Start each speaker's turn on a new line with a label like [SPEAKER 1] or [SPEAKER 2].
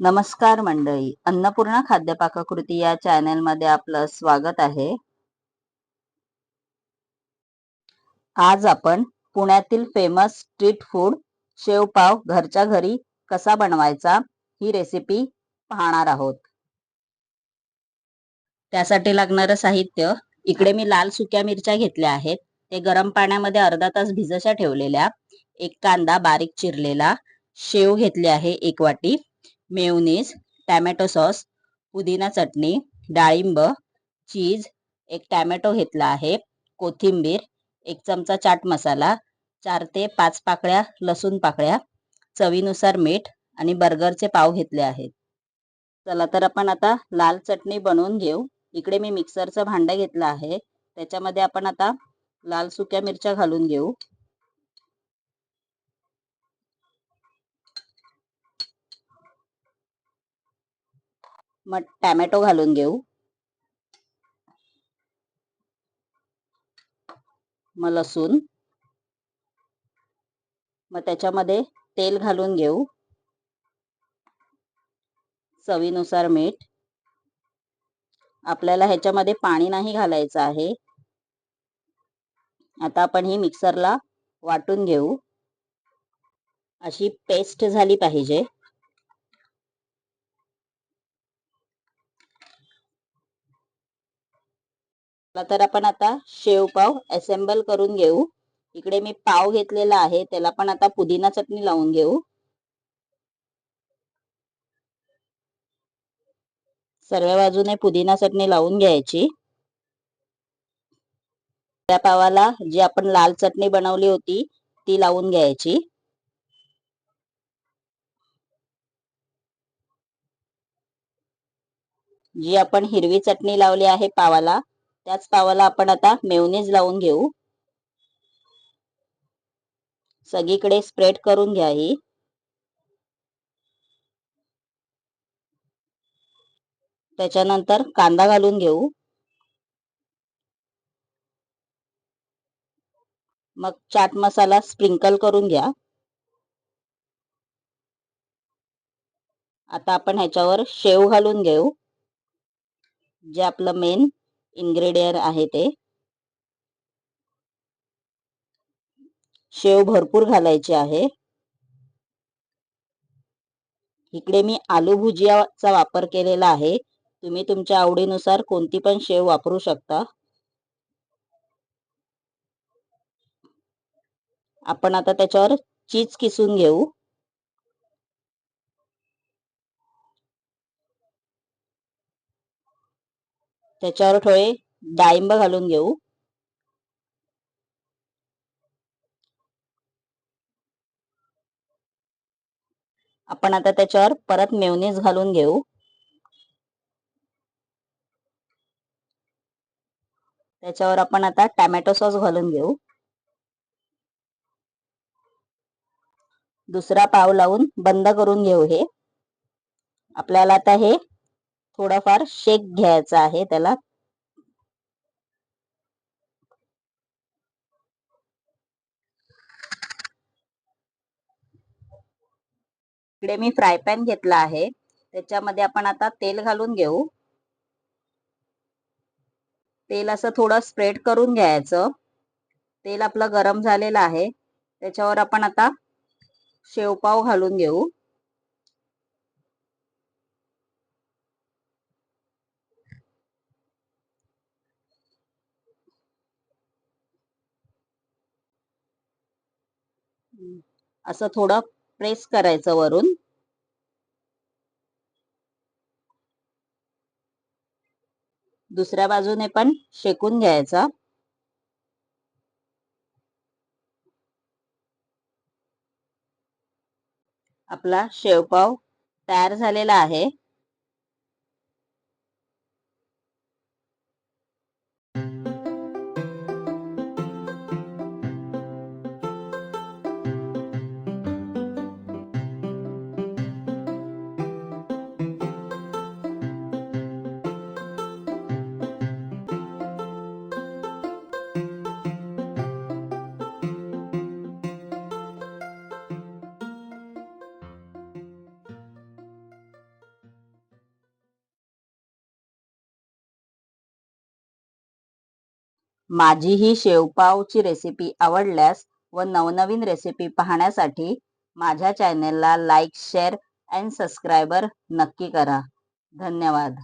[SPEAKER 1] नमस्कार मंडळी. अन्नपूर्णा खाद्य पाककृती या चॅनलमध्ये आपलं स्वागत आहे. आज आपण पुण्यातील फेमस स्ट्रीट फूड शेवपाव घरच्या घरी कसा बनवायचा ही रेसिपी पाहणार आहोत. त्यासाठी लागणारं साहित्य इकडे मी लाल सुक्या मिरच्या घेतल्या आहेत. ते गरम पाण्यामध्ये अर्धा तास भिजशा ठेवलेल्या. एक कांदा बारीक चिरलेला. शेव घेतले आहे एक वाटी. मेयोनीज टॅमॅटो सॉस पुदिना चटणी डाळिंब चीज एक टॅमॅटो घेतला आहे कोथिंबीर एक चमचा चाट मसाला चार ते पाच पाकळ्या लसूण पाकळ्या चवीनुसार मीठ आणि बर्गरचे पाव घेतले आहेत. चला तर आपण आता लाल चटणी बनवून घेऊ. इकडे मी मिक्सरचं भांडं घेतलं आहे. त्याच्यामध्ये आपण आता लाल सुक्या मिरच्या घालून घेऊ. मग टॅमॅटो घालून घेऊ. मग लसूण. मग त्याच्यामध्ये तेल घालून घेऊ. चवीनुसार मीठ. आपल्याला ह्याच्यामध्ये पाणी नाही घालायचं आहे. आता आपण ही मिक्सरला वाटून घेऊ. अशी पेस्ट झाली पाहिजे. तर आपण आता शेवपाव असेंबल करून घेऊ. इकडे मी पाव घेतलेला आहे त्याला पण आता पुदिना चटणी लावून घेऊ. सर्व बाजूने पुदिना चटणी लावून घ्यायची. त्या पावाला जी आपण लाल चटणी बनवली होती ती लावून घ्यायची. जी आपण हिरवी चटणी लावली आहे पावाला त्याच पावाला आपण आता मेवनीज लावून घेऊ. सगळीकडे स्प्रेड करून घ्या ही. त्याच्यानंतर कांदा घालून घेऊ. मग चाट मसाला स्प्रिंकल करून घ्या. आता आपण ह्याच्यावर शेव घालून घेऊ. जे आपलं मेन इन्ग्रेडियंट आहे ते. शेव भरपूर घालायचे आहे. इकडे मी आलू भुजियाचा वापर केलेला आहे. तुम्ही तुमच्या आवडीनुसार कोणती पण शेव वापरू शकता. आपण आता त्याच्यावर चीज किसून घेऊ. त्याच्यावर थोडे डाळिंब घालून घेऊ. आपण आता त्याच्यावर परत मेवनीज घालून घेऊ. त्याच्यावर आपण आता टॅमॅटो सॉस घालून घेऊ. दुसरा पाव लावून बंद करून घेऊ हे. आपल्याला आता हे थोडाफार शेक घ्यायचा आहे त्याला. इकडे मी फ्राय पॅन घेतला आहे. त्याच्यामध्ये आपण आता तेल घालून घेऊ. तेल असं थोडं स्प्रेड करून घ्यायचं. तेल आपलं गरम झालेलं आहे. त्याच्यावर आपण आता शेवपाव घालून घेऊ. असं थोडं प्रेस करायचं वरून. दुसऱ्या बाजूने पण शेकून घ्यायचा. आपला शेवपाव तयार झालेला आहे. माझी ही शेवपावची रेसिपी आवडल्यास व नवनवीन रेसिपी पाहण्यासाठी माझ्या चॅनेलला लाईक शेअर अँड सबस्क्रायबर नक्की करा. धन्यवाद.